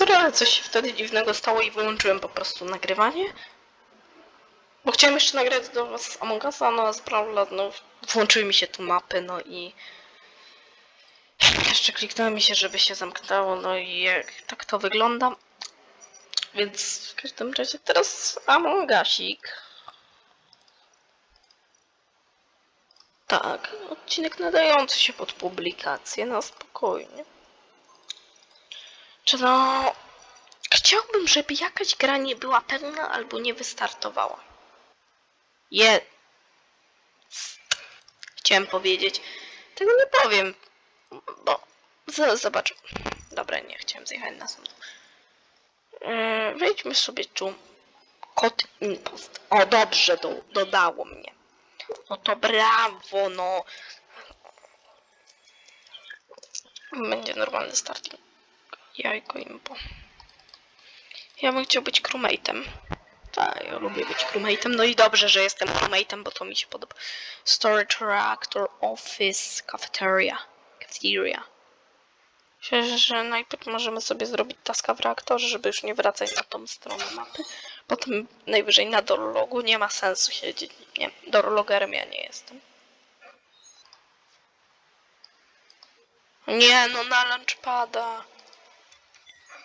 Sorry, ale coś się wtedy dziwnego stało i wyłączyłem po prostu nagrywanie. Bo chciałem jeszcze nagrać do was Among Usa, no a sprawa, no włączyły mi się tu mapy, no i jeszcze kliknęło mi się, żeby się zamknęło, no i jak, tak to wygląda. Więc w każdym razie teraz Among Usik. Tak, odcinek nadający się pod publikację, na spokojnie. Czy no... Chciałbym, żeby jakaś gra nie była pełna albo nie wystartowała. Je... Chciałem powiedzieć. Tego nie powiem, bo... z- Zobacz. Dobra, nie chciałem zjechać na sąd. Yy, wejdźmy sobie tu. Kod impost. O, dobrze, do, dodało mnie. No to brawo, no. Będzie normalny starting. Jajko impo. Ja bym chciał być crewmate'em. Tak, ja lubię być crewmate'em. No i dobrze, że jestem crewmate'em, bo to mi się podoba. Storage reactor, office, cafeteria. Cafeteria. Myślę, że najpierw możemy sobie zrobić taska w reaktorze, żeby już nie wracać na tą stronę mapy. Potem najwyżej na dorlogu nie ma sensu siedzieć. Nie, dorlogerem ja nie jestem. Nie, no na launchpada.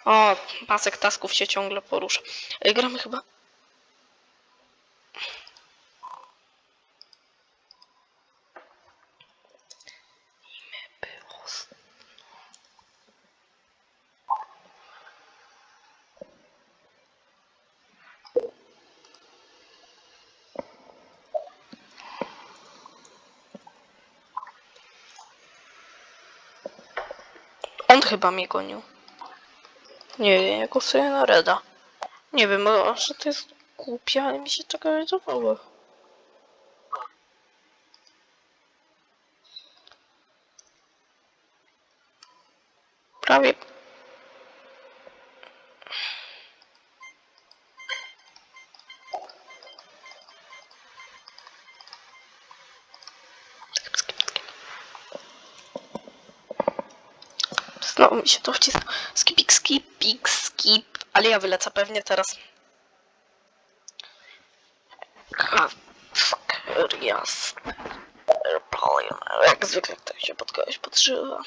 O, pasek tasków się ciągle porusza. Ej, Gramy chyba. On chyba mnie gonił. Nie wiem, ja głosuję na Reda. Nie wiem, może to jest głupie, ale mi się tego wydawało. Prawie. Znowu mi się to wcisnął. Skipik, skipik, skip. Ale ja wylecę pewnie teraz. Kafeterias. Jak zwykle ktoś się pod kogoś podszywa.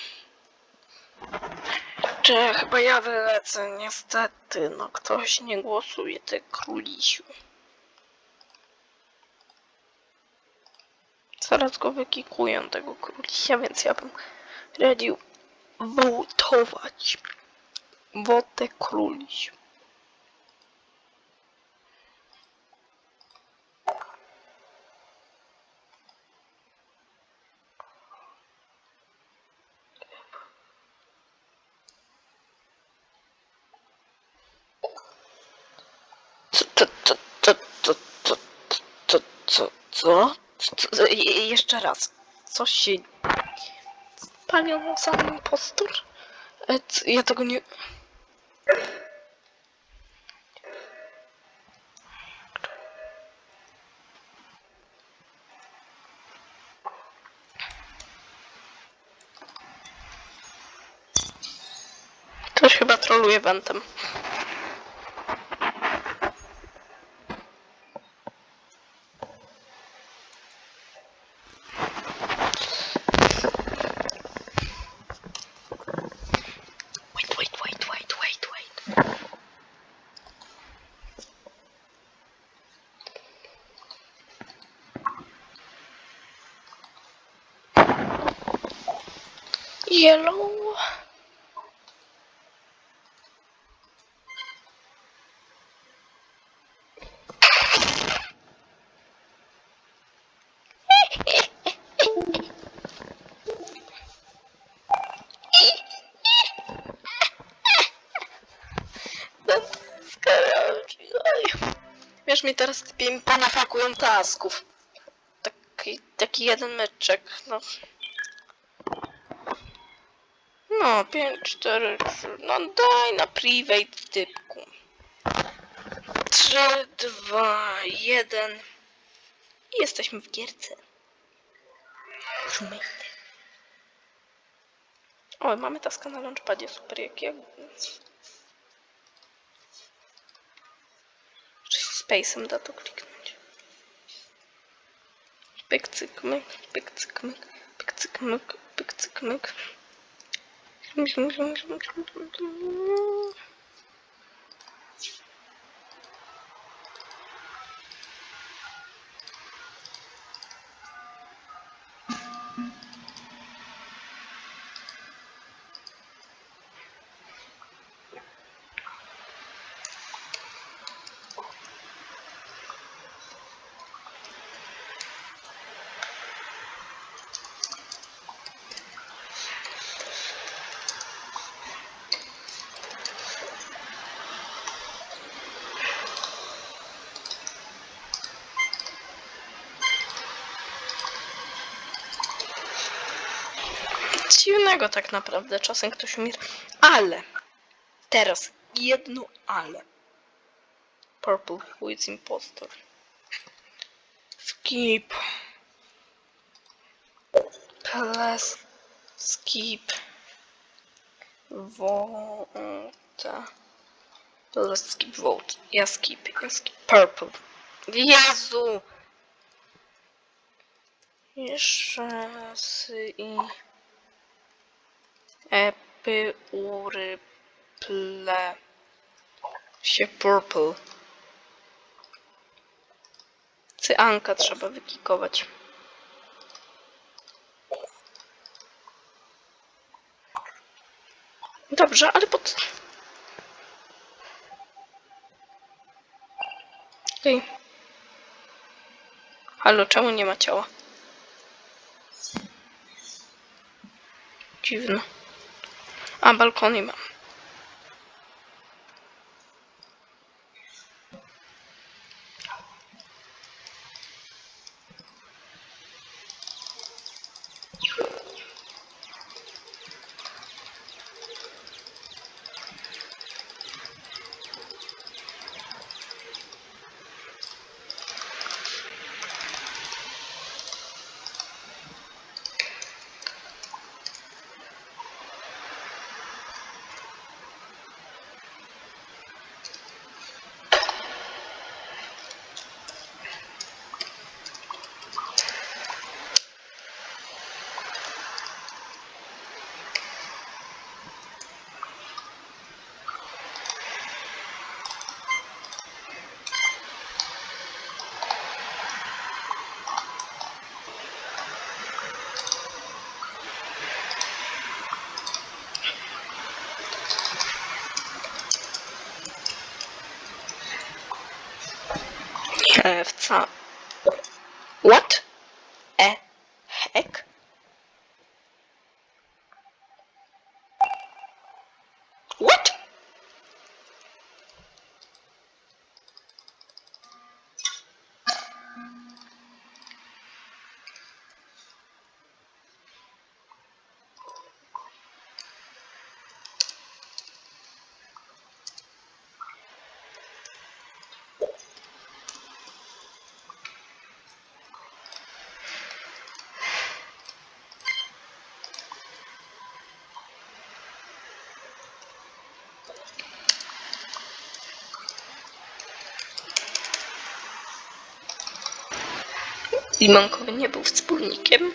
Czy chyba ja wylecę? Niestety, no ktoś nie głosuje, ty królisiu. Zaraz go wykikują, tego królisia, więc ja bym radził wołtować. Wodę królić. co? co? co? Jeszcze raz. Co się Panią sam impostor? E, Ja tego nie... Ktoś chyba troluje wentem. Wiesz, mi teraz typie panafakują tasków. Taki, taki jeden meczek, no. No, 5, 4, 3, no daj na private typku. 3, 2, 1. I jesteśmy w gierce. Crewmate. Oj, mamy taska na launchpadzie, super, jak ja... Space'em da to kliknąć. Pyk, cyk, myk, pyk, cyk, myk, pyk, cyk, myk, pyk, cyk, myk. Nic dziwnego tak naprawdę, czasem ktoś umiera. Ale! Teraz jedno ale. Purple who impostor. Skip. Plus skip. Vote. Plus skip vote. Ja skip, ja skip. Purple. Jezu! Jeszcze raz i... Epy, ury, ple... się purple. Cyanka trzeba wykikować. Dobrze, ale pod... Ej. Halo, czemu nie ma ciała? Dziwne. al balcón y iba. Nie, wca... What? E... Heck? What? Limonkowy nie był wspólnikiem.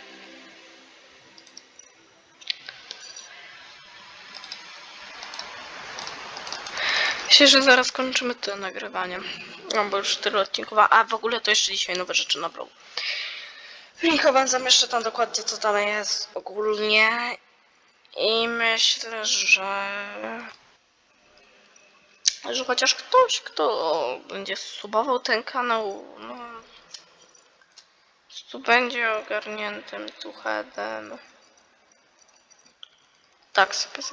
Myślę, że zaraz kończymy to nagrywanie. No bo już tyle odcinków. A w ogóle to jeszcze dzisiaj nowe rzeczy nabrał. Linkowałem zamieszczę tam dokładnie co tam jest ogólnie. I myślę, że... Że chociaż ktoś, kto będzie subował ten kanał, no... Tu będzie ogarniętym tuchedem. Tak sobie.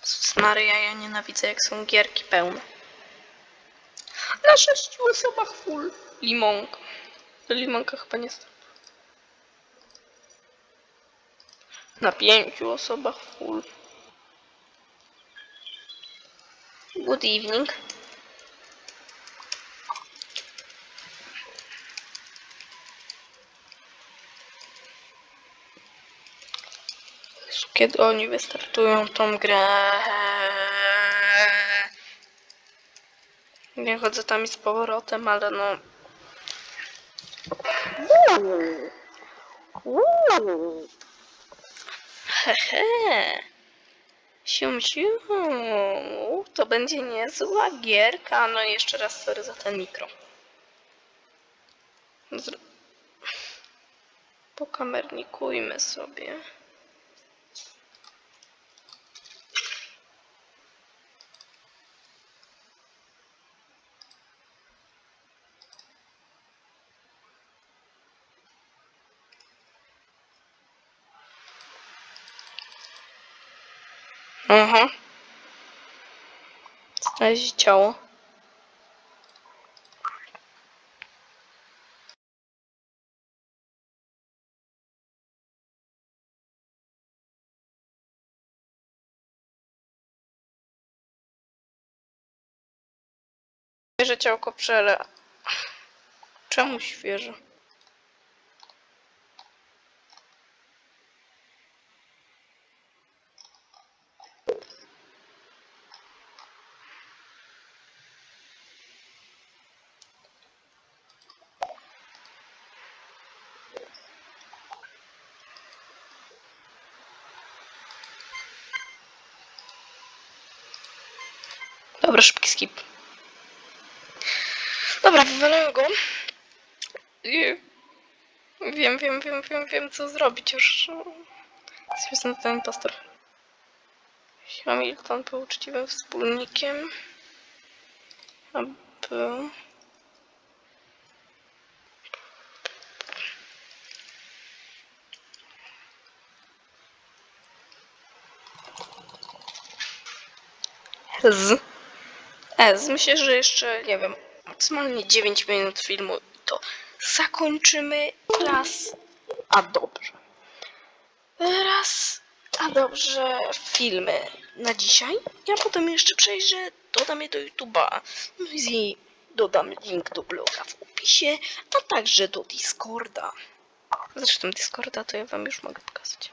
Jezus Maryja, ja nienawidzę jak są gierki pełne. Na sześciu osobach full. Limonka. Limonka chyba nie stoi. Na pięciu osobach full. Good evening. Kiedy oni wystartują tą grę? Nie chodzę tam i z powrotem, ale no. Hehe. Sium, sium. To będzie niezła gierka. No i jeszcze raz sorry za ten mikro. Zr- Pokamernikujmy sobie. Aha. Znaleźć ciało. Świeże ciałko przele. Czemu świeże? Dobra, szybki skip. Dobra, wywalę go. I... Wiem, wiem, wiem, wiem, wiem, co zrobić już. Jestem ten impostor. Hamilton był uczciwym wspólnikiem. A był... Z. Ez. Myślę, że jeszcze, nie wiem, maksymalnie 9 minut filmu i to zakończymy raz. A dobrze. Raz. A dobrze, filmy na dzisiaj. Ja potem jeszcze przejrzę, dodam je do YouTube'a. No i dodam link do bloga w opisie, a także do Discorda. Zresztą Discorda to ja wam już mogę pokazać.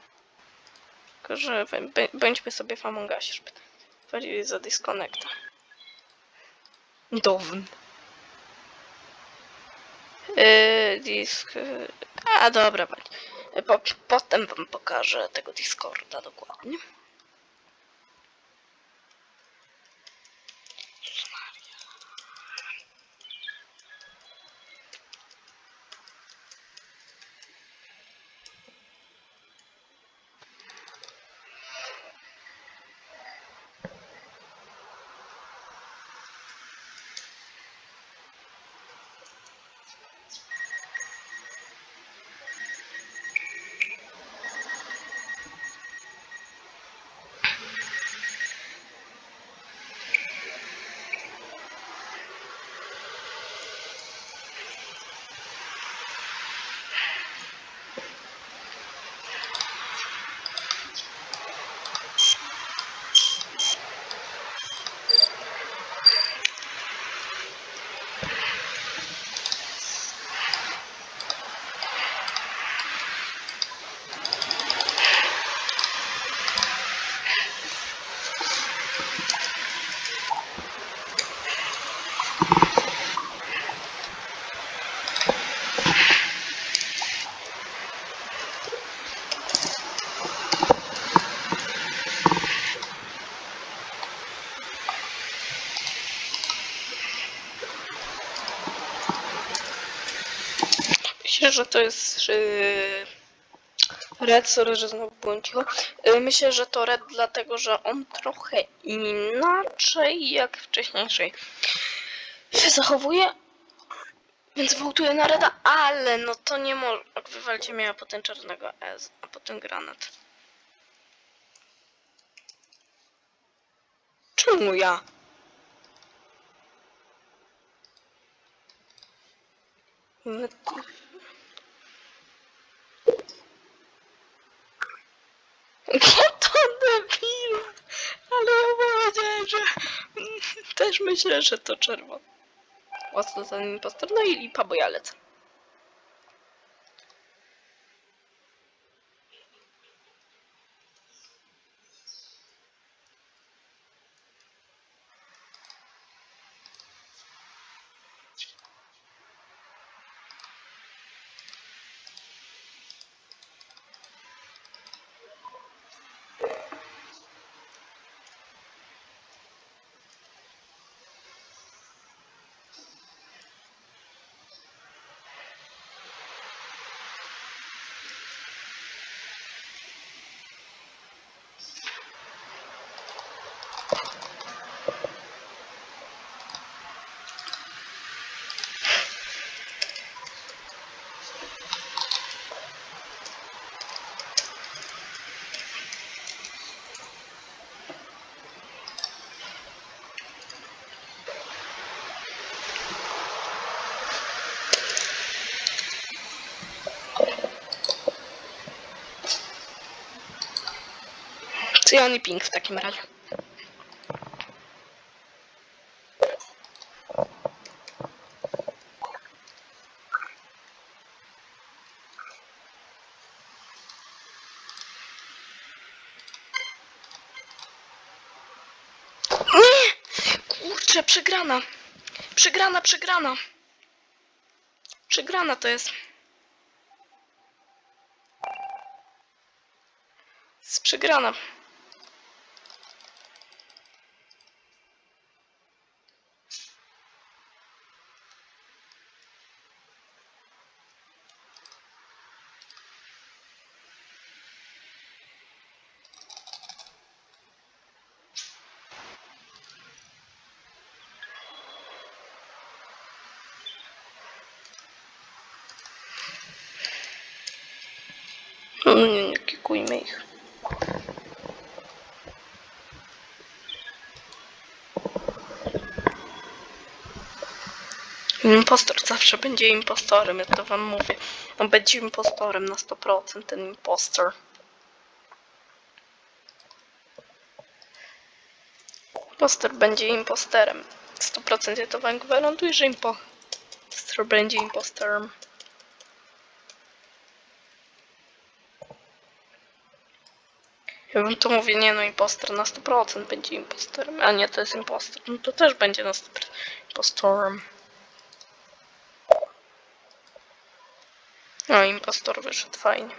Tylko, że bądźmy sobie w Among Usie, żeby za disconnecta. Down. Yy, disk... yy, A dobra, bądź. Po, potem wam pokażę tego Discorda dokładnie. Myślę, że to jest Red, sorry, że znowu byłem cicho. Yy, myślę, że to Red dlatego, że on trochę inaczej jak wcześniejszej się zachowuje. Więc wołtuję na Reda, ale no to nie może. Wywalcie mnie, a potem czarnego S, a potem granat. Czemu ja? No to- No to debil! Ale ja powiedziałem, że mm, też myślę, że to czerwony. Łatwo ten impostor. No i lipa, bo ja lecę. Cyjan i pink w takim razie. Kurczę, przegrana. Przegrana, przegrana. Przegrana to jest. Jest przegrana. No kikujmy ich. Impostor zawsze będzie impostorem, ja to wam mówię. On będzie impostorem na 100%, ten impostor. Impostor będzie imposterem. 100% ja to wam gwarantuję, że impostor będzie impostorem. Ja bym to mówię, nie no, impostor na 100% będzie impostorem, a nie to jest impostor, no to też będzie na 100% impostorem. No, impostor wyszedł fajnie.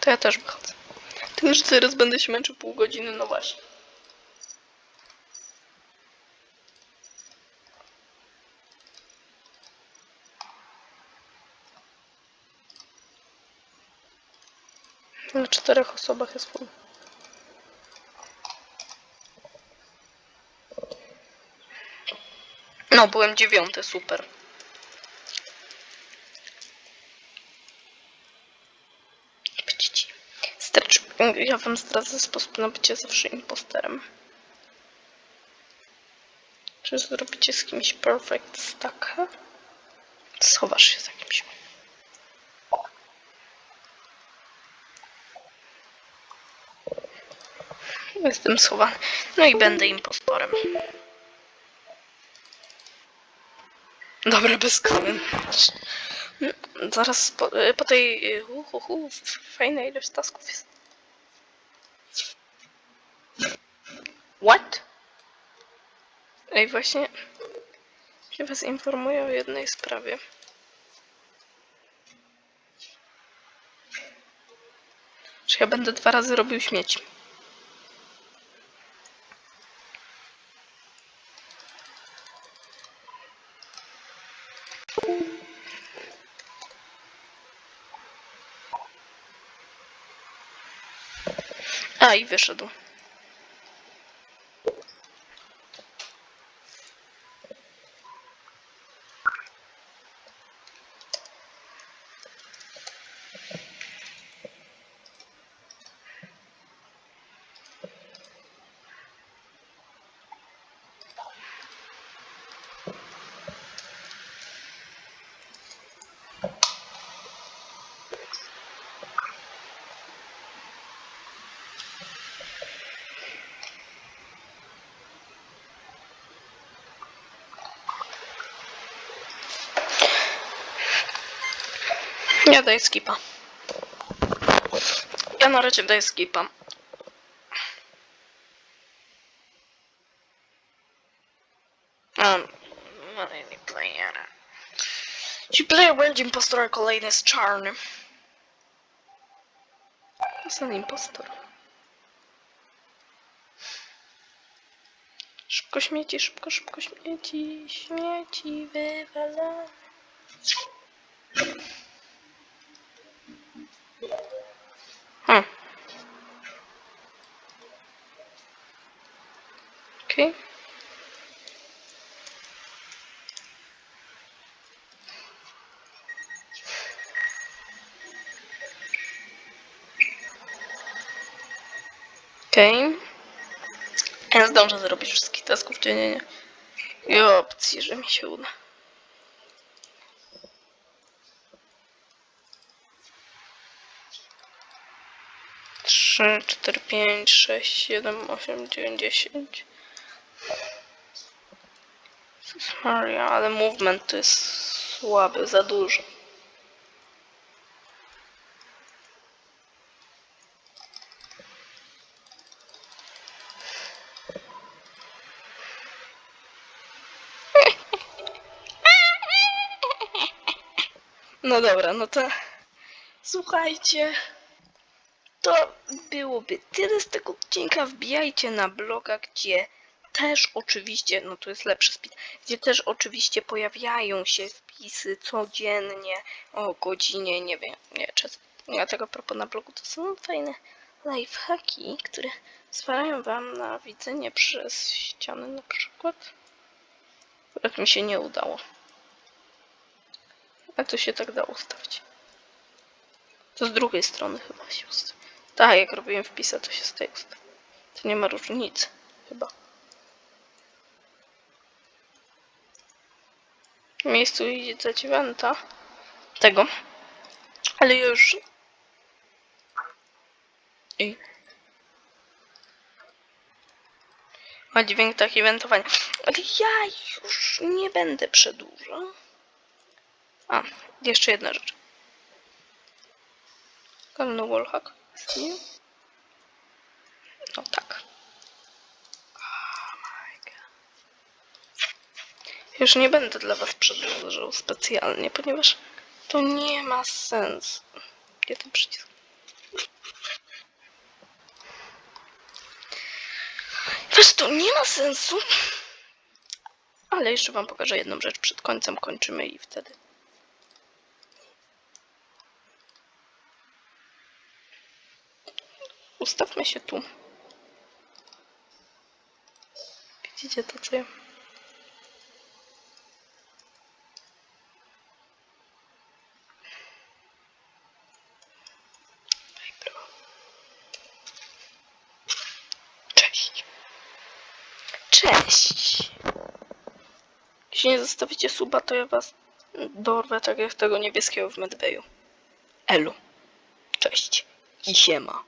To ja też wychodzę. Tylko, że teraz będę się męczył pół godziny, no właśnie. Na czterech osobach jest full. No, byłem dziewiąty, super. Ja wam zdradzę sposób na bycie zawsze imposterem. Czy zrobicie z kimś perfect stacka? Schowasz się za kimś. Jestem schowany. No i będę impostorem. Dobra, bez kmin. Zaraz po, po tej... Hu, hu, hu, fajna ilość tasków jest. What? Ej, właśnie... Ja was informuję o jednej sprawie. Że ja będę dwa razy robił śmieci. A, i wyszedł. Ja daję skipa. Ja na razie daję skipa. Um, kolejny player. Ci player będzie impostora kolejny jest czarny. Jest ten impostor. Szybko śmieci, szybko, szybko śmieci, śmieci wywala. Okej. Okej. Ja zdążę zrobić wszystkich tasków, czy nie, nie? I opcji, że mi się uda. Trz- 3, 4, 5, 6, 7, 8, 9, Maria, ale movement to jest słaby, za dużo. No dobra, no to słuchajcie. To byłoby tyle z tego odcinka. Wbijajcie na bloga, gdzie też oczywiście, no tu jest lepszy speed, gdzie też oczywiście pojawiają się wpisy codziennie o godzinie, nie wiem, nie, czy ja tego propos na blogu, to są fajne lifehacki, które pozwalają wam na widzenie przez ściany na przykład. Akurat mi się nie udało. A to się tak da ustawić. To z drugiej strony chyba się ustawi. Tak, jak robiłem wpisy, to się z tej ustawi. To nie ma różnicy, chyba. Miejscu idzie dać eventa. Tego. Ale już... I... Ma dźwięk taki eventowania. Ale ja już nie będę przedłużał. A, jeszcze jedna rzecz. Kalno wallhack. No tak. Już nie będę dla was przedłużał specjalnie, ponieważ to nie ma sensu. Gdzie ten przycisk? Wiesz, to nie ma sensu. Ale jeszcze wam pokażę jedną rzecz. Przed końcem kończymy i wtedy. Ustawmy się tu. Widzicie to, co ja... Cześć. Cześć. Jeśli nie zostawicie suba, to ja was dorwę tak jak tego niebieskiego w Medbayu. Elu. Cześć. I siema.